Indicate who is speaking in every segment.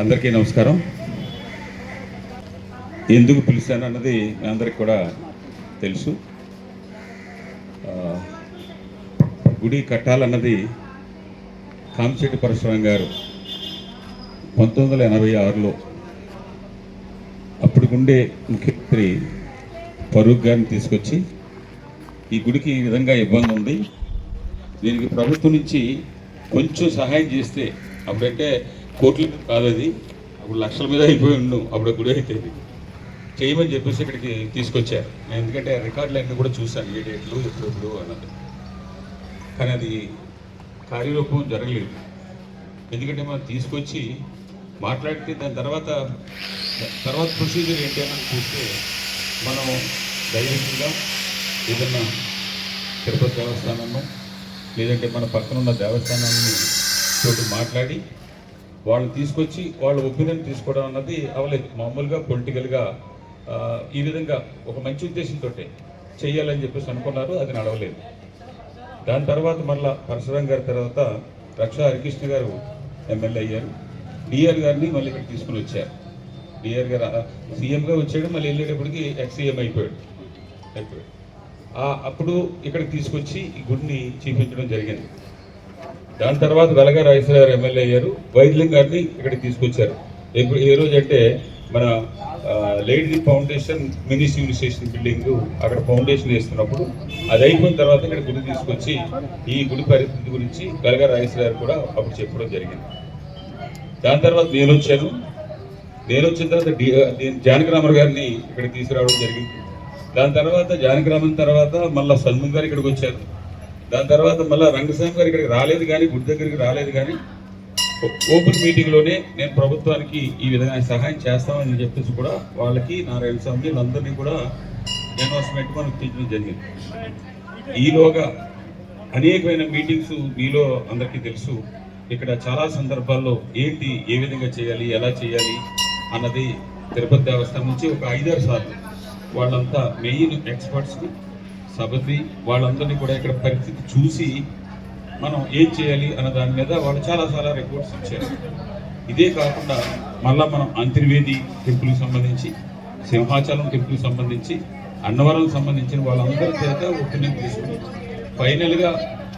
Speaker 1: అందరికీ నమస్కారం. ఎందుకు పిలిచాను అన్నది మీ అందరికి కూడా తెలుసు. గుడి కట్టాలన్నది కామిశెట్టి పరశురాం గారు పంతొమ్మిది వందల ఎనభై ఆరులో అప్పటికుండే ముఖ్యమంత్రి ఫరూక్ గారిని తీసుకొచ్చి ఈ గుడికి ఈ విధంగా ఇబ్బంది ఉంది. దీనికి ప్రభుత్వం నుంచి కొంచెం సహాయం చేస్తే అప్పుడంటే కోట్ల మీద కాదు అది. అప్పుడు లక్షల మీద అయిపోయి ఉండు అప్పుడు గుడి అయితే చేయమని చెప్పేసి ఇక్కడికి తీసుకొచ్చారు నేను ఎందుకంటే రికార్డులు అన్నీ కూడా చూశాను ఏ డేట్లు ఎప్పుడెప్పుడు అన్నది. కానీ అది కార్యరూపం జరగలేదు. ఎందుకంటే మనం తీసుకొచ్చి మాట్లాడితే దాని తర్వాత తర్వాత ప్రొసీజర్ ఏంటి అని చూస్తే మనం ధైర్యంగా ఏదన్నా తిరుపతి దేవస్థానము లేదంటే మన పక్కన ఉన్న దేవస్థానాన్ని తోటి మాట్లాడి వాళ్ళు తీసుకొచ్చి వాళ్ళ ఒపీనియన్ తీసుకోవడం అన్నది అవలేదు. మామూలుగా పొలిటికల్గా ఈ విధంగా ఒక మంచి ఉద్దేశంతో చేయాలని చెప్పేసి అనుకున్నారు. అది నడవలేదు. దాని తర్వాత మళ్ళా పరశురాం గారి తర్వాత రక్షా హరికృష్ణ గారు ఎమ్మెల్యే అయ్యారు. డిఆర్ గారిని మళ్ళీ ఇక్కడ తీసుకుని వచ్చారు. డిఆర్ గారు సీఎంగా వచ్చాడు. మళ్ళీ వెళ్ళేటప్పటికి ఎక్స్సీఎం అయిపోయాడు. అయిపోయాడు. అప్పుడు ఇక్కడికి తీసుకొచ్చి ఈ గుడిని చూపించడం జరిగింది. దాని తర్వాత వెలగా రాజేశ్వర ఎమ్మెల్యే అయ్యారు. వైద్యం గారిని ఇక్కడికి తీసుకొచ్చారు. ఎప్పుడు ఏ రోజు అంటే మన lady foundation mini civil station building అక్కడ ఫౌండేషన్ వేస్తున్నప్పుడు అది అయిపోయిన తర్వాత ఇక్కడ గుడి తీసుకొచ్చి ఈ గుడి పరిస్థితి గురించి గలగా రాజేశ్వర కూడా అప్పుడు చెప్పడం జరిగింది. దాని తర్వాత నేను వచ్చాను. నేను వచ్చిన తర్వాత డి గారిని ఇక్కడ తీసుకురావడం జరిగింది. దాని తర్వాత జానకరామన్ తర్వాత మళ్ళీ సల్మన్ గారు ఇక్కడికి వచ్చారు. దాని తర్వాత మళ్ళీ రంగస్వామి గారు ఇక్కడికి రాలేదు కానీ గుడి దగ్గరికి రాలేదు కానీ ఓపెన్ మీటింగ్లోనే నేను ప్రభుత్వానికి ఈ విధంగా సహాయం చేస్తామని చెప్పేసి కూడా వాళ్ళకి నారాయణ స్వామి వీళ్ళందరినీ కూడా అనౌన్స్మెంట్ మనకు జరిగింది. ఈలోగా అనేకమైన మీటింగ్స్ మీలో అందరికీ తెలుసు. ఇక్కడ చాలా సందర్భాల్లో ఏంటి ఏ విధంగా చేయాలి ఎలా చేయాలి అన్నది తిరుపతి దేవస్థానం నుంచి ఒక ఐదారు సార్లు వాళ్ళంతా మెయిన్ ఎక్స్పర్ట్స్ని సబతి వాళ్ళందరినీ కూడా ఇక్కడ పరిస్థితి చూసి మనం ఏం చేయాలి అన్న దాని మీద వాళ్ళు చాలా చాలా రిపోర్ట్స్ ఇచ్చారు. ఇదే కాకుండా మళ్ళా మనం అంతర్వేది టెంపుల్కి సంబంధించి సింహాచలం టెంపుల్కి సంబంధించి అన్నవరం సంబంధించిన వాళ్ళందరి చేత ఒపీనియన్ తీసుకుని ఫైనల్గా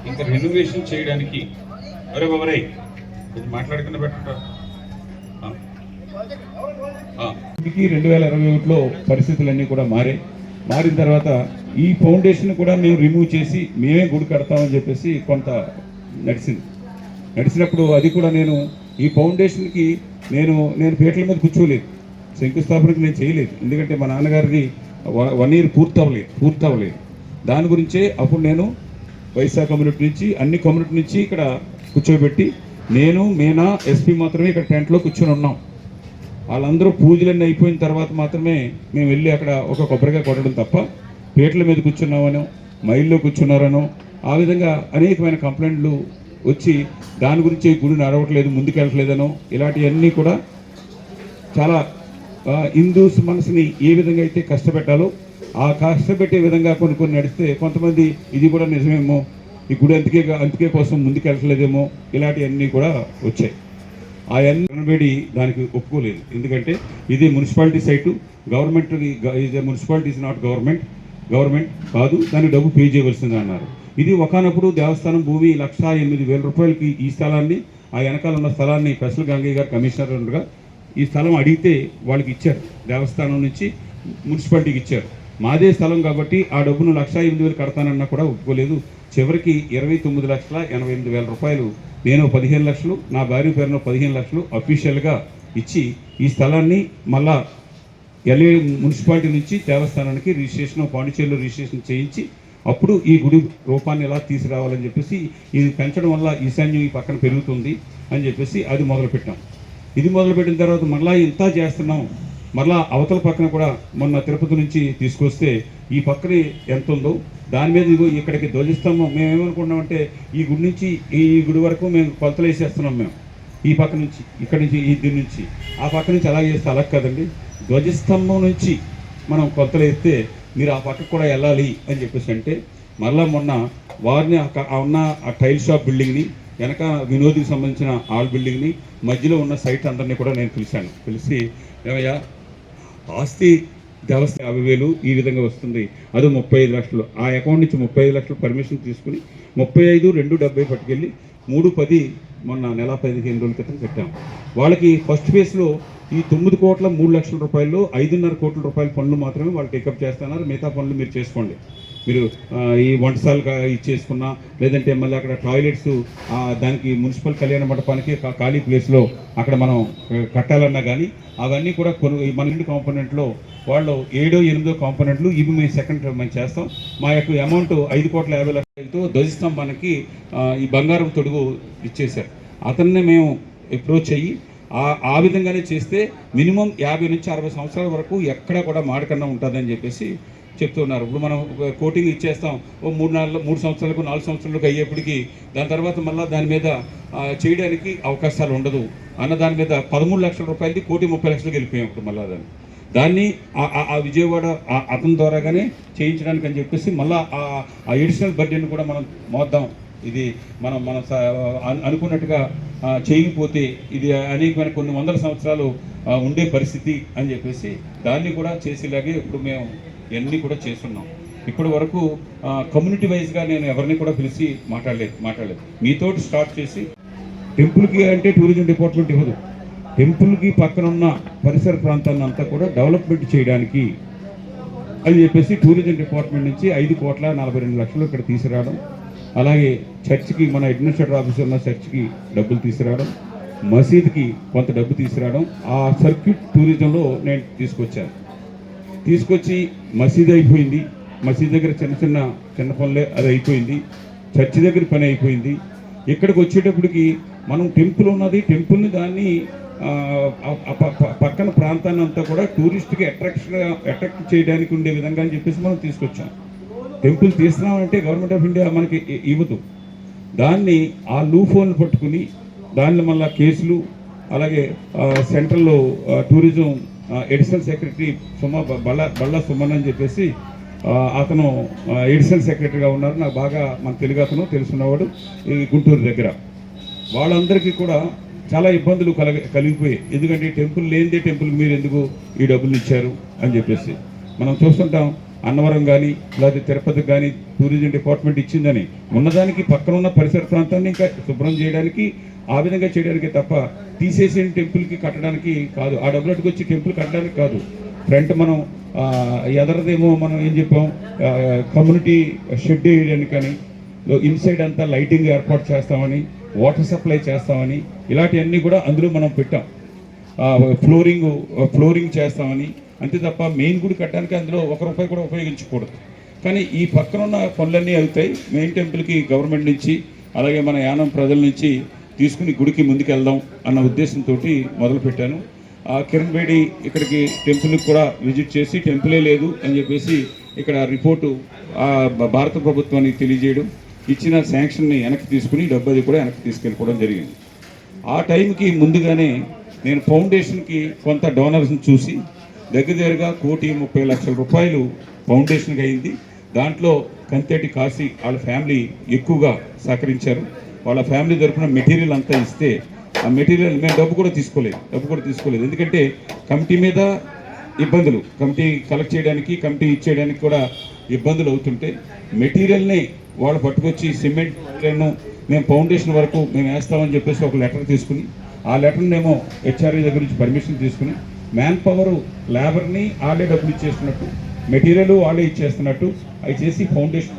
Speaker 1: ఇంకా రెనోవేషన్ చేయడానికి అరే బాబరే కొంచెం మాట్లాడుకున్న పెట్టంటారు రెండు వేల ఇరవై ఒకటిలో పరిస్థితులన్నీ కూడా మారాయి మారిన తర్వాత ఈ ఫౌండేషన్ కూడా మేము రిమూవ్ చేసి మేమే గుడి కడతామని చెప్పేసి కొంత నడిచింది నడిచినప్పుడు అది కూడా నేను ఈ ఫౌండేషన్కి నేను నేను పేటల మీద కూర్చోలేదు. శంకుస్థాపనకి నేను చేయలేదు. ఎందుకంటే మా నాన్నగారిది వ- వన్ ఇయర్ పూర్తవలేదు పూర్తవలేదు పూర్తి అవ్వలేదు దాని గురించే అప్పుడు నేను వైశాఖ కమ్యూనిటీ నుంచి అన్ని కమ్యూనిటీ నుంచి ఇక్కడ కూర్చోబెట్టి నేను మేనా ఎస్పీ మాత్రమే ఇక్కడ టెంట్లో కూర్చొని ఉన్నాం. వాళ్ళందరూ పూజలన్నీ అయిపోయిన తర్వాత మాత్రమే మేము వెళ్ళి అక్కడ ఒక కొబ్బరికాయ కొట్టడం తప్ప పీటల మీద కూర్చున్నామనో మైల్లో కూర్చున్నారనో. ఆ విధంగా అనేకమైన కంప్లైంట్లు వచ్చి దాని గురించి గుడి నడవట్లేదు ముందుకెళ్ళట్లేదనో. ఇలాంటివన్నీ కూడా చాలా హిందూస్ మనసుని ఏ విధంగా అయితే కష్టపెట్టాలో ఆ కష్టపెట్టే విధంగా కొన్ని కొన్ని నడిస్తే కొంతమంది ఇది కూడా నిజమేమో ఈ గుడి అందుకే అందుకే కోసం ముందుకెళ్ళట్లేదేమో ఇలాంటివన్నీ కూడా వచ్చాయి. అవన్నీ దానికి ఒప్పుకోలేదు. ఎందుకంటే ఇది మున్సిపాలిటీ సైటు గవర్నమెంట్ ఇది municipality is not government. Government కాదు దానికి డబ్బు పే చేయవలసింది అన్నారు. ఇది ఒకనప్పుడు దేవస్థానం భూమి లక్ష ఎనిమిది వేల రూపాయలకి ఈ స్థలాన్ని ఆ వెనకాల ఉన్న స్థలాన్ని స్పెషల్ గంగయ్య గారు కమిషనర్ ఈ స్థలం అడిగితే వాళ్ళకి ఇచ్చారు. దేవస్థానం నుంచి మున్సిపాలిటీకి ఇచ్చారు. మాదే స్థలం కాబట్టి ఆ డబ్బును లక్ష ఎనిమిది వేలు కడతానన్నా కూడా ఒప్పుకోలేదు. చివరికి ఇరవై తొమ్మిది లక్షల ఎనభై ఎనిమిది వేల రూపాయలు నేను పదిహేను లక్షలు నా భార్య పేరున పదిహేను లక్షలు అఫీషియల్గా ఇచ్చి ఈ స్థలాన్ని మళ్ళా ఎల్ఏ మున్సిపాలిటీ నుంచి దేవస్థానానికి రిజిస్ట్రేషన్ పాండిచేరిలో రిజిస్ట్రేషన్ చేయించి అప్పుడు ఈ గుడి రూపాన్ని ఎలా తీసుకురావాలని చెప్పేసి ఇది పెంచడం వల్ల ఈశాన్యం ఈ పక్కన పెరుగుతుంది అని చెప్పేసి అది మొదలుపెట్టాం. ఇది మొదలుపెట్టిన తర్వాత మరలా ఇంత చేస్తున్నాం. మరలా అవతల పక్కన కూడా మొన్న తిరుపతి నుంచి తీసుకొస్తే ఈ పక్కన ఎంత ఉందో దాని మీద ఇదిగో ఇక్కడికి ధ్వజిస్తాము మేము ఏమనుకుంటున్నామంటే ఈ గుడి నుంచి ఈ గుడి వరకు మేము కొలతలు వేసేస్తున్నాం మేము. ఈ పక్క నుంచి ఇక్కడ నుంచి ఈ దీని నుంచి. ఆ పక్క నుంచి అలా చేస్తే అలా కదండి. ధ్వజస్తంభం నుంచి మనం కొలతలు వేస్తే మీరు ఆ పక్కకు కూడా వెళ్ళాలి అని చెప్పేసి అంటే మళ్ళా మొన్న వారిని ఉన్న ఆ టైల్ షాప్ బిల్డింగ్ని వెనక వినోద్కి సంబంధించిన ఆల్ బిల్డింగ్ని మధ్యలో ఉన్న సైట్ అందరినీ కూడా నేను పిలిచాను. పిలిచి ఏమయ్యా ఆస్తి దేవస్థ యాభై వేలు ఈ విధంగా వస్తుంది. అది ముప్పై ఐదు లక్షలు. ఆ అకౌంట్ నుంచి ముప్పై ఐదు లక్షలు పర్మిషన్ తీసుకుని ముప్పై ఐదు రెండు డెబ్బై పట్టుకెళ్ళి మూడు పది మొన్న నెల పదిహేను రోజుల క్రితం కట్టాం. వాళ్ళకి ఫస్ట్ ఫేజ్లో ఈ తొమ్మిది కోట్ల మూడు లక్షల రూపాయలు ఐదున్నర కోట్ల రూపాయల పనులు మాత్రమే వాళ్ళు టేకప్ చేస్తున్నారు. మిగతా పనులు మీరు చేసుకోండి. మీరు ఈ వంటసాలు ఇచ్చేసుకున్నా లేదంటే మళ్ళీ అక్కడ టాయిలెట్స్ దానికి మున్సిపల్ కళ్యాణ మండపానికి ఖాళీ ప్లేస్లో అక్కడ మనం కట్టాలన్నా కానీ అవన్నీ కూడా కొను మన ఇంటి కాంపోనెంట్లో వాళ్ళు ఏడో ఎనిమిదో కాంపోనెంట్లు ఇవి మేము సెకండ్ మేము చేస్తాం. మా యొక్క అమౌంట్ ఐదు కోట్ల యాభై లక్షలతో ధ్వజస్తంభానికి ఈ బంగారం తొడుగు ఇచ్చేశారు. అతన్ని మేము అప్రోచ్ అయ్యి ఆ ఆ విధంగానే చేస్తే మినిమం యాభై నుంచి అరవై సంవత్సరాల వరకు ఎక్కడ కూడా మాడకన్నా ఉంటుందని చెప్పేసి చెప్తున్నారు ఇప్పుడు మనం ఒక కోటింగ్ ఇచ్చేస్తాం. ఓ మూడు నాలుగు మూడు సంవత్సరాలకు నాలుగు సంవత్సరాలకు అయ్యేప్పటికీ దాని తర్వాత మళ్ళీ దాని మీద చేయడానికి అవకాశాలు ఉండదు. అన్న దాని మీద పదమూడు లక్షల రూపాయలది కోటి ముప్పై లక్షలకు వెళ్ళిపోయాం ఇప్పుడు మళ్ళీ దాన్ని. దాన్ని ఆ- విజయవాడ ఆ- అతని ద్వారాగానే చేయించడానికి అని చెప్పేసి మళ్ళీ ఆ ఎడిషనల్ బడ్జెట్ని కూడా మనం మోద్దాం. ఇది మనం మన అను- అనుకున్నట్టుగా చేయకపోతే ఇది అనేకమైన కొన్ని వందల సంవత్సరాలు ఉండే పరిస్థితి అని చెప్పేసి దాన్ని కూడా చేసేలాగే ఇప్పుడు మేము ఇవన్నీ కూడా చేస్తున్నాం. ఇప్పటి వరకు కమ్యూనిటీ వైజ్గా నేను ఎవరిని కూడా పిలిచి మాట్లాడలేదు మాట్లాడలేదు. మీతోటి స్టార్ట్ చేసి టెంపుల్కి అంటే టూరిజం డిపార్ట్మెంట్ ఇవ్వదు. టెంపుల్కి పక్కన ఉన్న పరిసర ప్రాంతాన్ని అంతా కూడా డెవలప్మెంట్ చేయడానికి అని చెప్పేసి టూరిజం డిపార్ట్మెంట్ నుంచి ఐదు కోట్ల నలభై రెండు లక్షలు ఇక్కడ తీసుకురావడం అలాగే చర్చ్కి మన అడ్మినిస్ట్రేటర్ ఆఫీస్ ఉన్న చర్చ్కి డబ్బులు తీసుకురావడం మసీద్కి కొంత డబ్బు తీసుకురావడం ఆ సర్క్యూట్ టూరిజంలో నేను తీసుకొచ్చాను. తీసుకొచ్చి మసీద్ అయిపోయింది. మసీద్ దగ్గర చిన్న చిన్న చిన్న పనులే అది అయిపోయింది. చర్చి దగ్గర పని అయిపోయింది. ఇక్కడికి వచ్చేటప్పటికి మనం టెంపుల్ ఉన్నది. టెంపుల్ని దాన్ని పక్కన ప్రాంతాన్ని అంతా కూడా టూరిస్ట్కి అట్రాక్షన్ అట్రాక్ట్ చేయడానికి ఉండే విధంగా అని చెప్పేసి మనం తీసుకొచ్చాం. టెంపుల్ తీస్తున్నామంటే గవర్నమెంట్ ఆఫ్ ఇండియా మనకి ఇవ్వదు. దాన్ని ఆ లూఫోన్ పట్టుకుని దానిలో మళ్ళీ కేసులు అలాగే సెంట్రల్లో టూరిజం ఎడిషనల్ సెక్రటరీ సుమ బ- బల్ల బల్ల సుమన్ అని చెప్పేసి అతను ఎడిషనల్ సెక్రటరీగా ఉన్నారు. నాకు బాగా మన తెలుగు అతను తెలుసున్నవాడు ఈ గుంటూరు దగ్గర. వాళ్ళందరికీ కూడా చాలా ఇబ్బందులు కలగ కలిగిపోయాయి. ఎందుకంటే ఈ టెంపుల్ లేనిదే టెంపుల్ మీరు ఎందుకు ఈ డబ్బులు ఇచ్చారు అని చెప్పేసి. మనం చూస్తుంటాం అన్నవరం కానీ లేకపోతే తిరుపతికి కానీ టూరిజం డిపార్ట్మెంట్ ఇచ్చిందని ఉన్నదానికి పక్కన ఉన్న పరిసర ప్రాంతాన్ని ఇంకా శుభ్రం చేయడానికి ఆ విధంగా చేయడానికి తప్ప తీసేసిన టెంపుల్కి కట్టడానికి కాదు. ఆ డబ్బులకి వచ్చి టెంపుల్ కట్టడానికి కాదు. ఫ్రంట్ మనం ఎదరదేమో మనం ఏం చెప్పాం? కమ్యూనిటీ షెడ్ వేయడానికి కానీ ఇన్సైడ్ అంతా లైటింగ్ ఏర్పాటు చేస్తామని వాటర్ సప్లై చేస్తామని ఇలాంటివన్నీ కూడా అందులో మనం పెట్టాం. ఫ్లోరింగ్ ఫ్లోరింగ్ చేస్తామని. అంతే తప్ప మెయిన్ గుడి కట్టడానికి అందులో ఒక రూపాయి కూడా ఉపయోగించకూడదు. కానీ ఈ పక్కన ఉన్న పనులన్నీ అవుతాయి. మెయిన్ టెంపుల్కి గవర్నమెంట్ నుంచి అలాగే మన యానం ప్రజల నుంచి తీసుకుని గుడికి ముందుకెళ్దాం అన్న ఉద్దేశంతో మొదలుపెట్టాను ఆ కిరణ్ బేడి ఇక్కడికి టెంపుల్కి కూడా విజిట్ చేసి టెంపులే లేదు అని చెప్పేసి ఇక్కడ రిపోర్టు భారత ప్రభుత్వానికి తెలియజేయడం ఇచ్చిన శాంక్షన్ని వెనక్కి తీసుకుని డబ్బు అది కూడా వెనక్కి తీసుకెళ్ళిపోవడం జరిగింది. ఆ టైంకి ముందుగానే నేను ఫౌండేషన్కి కొంత డోనర్స్ని చూసి దగ్గర దగ్గరగా కోటి ముప్పై లక్షల రూపాయలు ఫౌండేషన్కి అయింది. దాంట్లో కంతేటి కాశీ వాళ్ళ ఫ్యామిలీ ఎక్కువగా సహకరించారు. వాళ్ళ ఫ్యామిలీ తరఫున మెటీరియల్ అంతా ఇస్తే ఆ మెటీరియల్ మేము డబ్బు కూడా తీసుకోలేదు డబ్బు కూడా తీసుకోలేదు. ఎందుకంటే కమిటీ మీద ఇబ్బందులు కమిటీ కలెక్ట్ చేయడానికి కమిటీ ఇచ్చేయడానికి కూడా ఇబ్బందులు అవుతుంటే మెటీరియల్ని వాళ్ళు పట్టుకొచ్చి సిమెంట్లను మేము ఫౌండేషన్ వరకు మేము వేస్తామని చెప్పేసి ఒక లెటర్ తీసుకుని ఆ లెటర్ ఏమో హెచ్ఆర్ఏ దగ్గర నుంచి పర్మిషన్ తీసుకుని మ్యాన్ పవర్ లేబర్ని వాళ్ళే డబ్బులు ఇచ్చేస్తున్నట్టు మెటీరియల్ వాళ్ళే ఇచ్చేస్తున్నట్టు అవి చేసి ఫౌండేషన్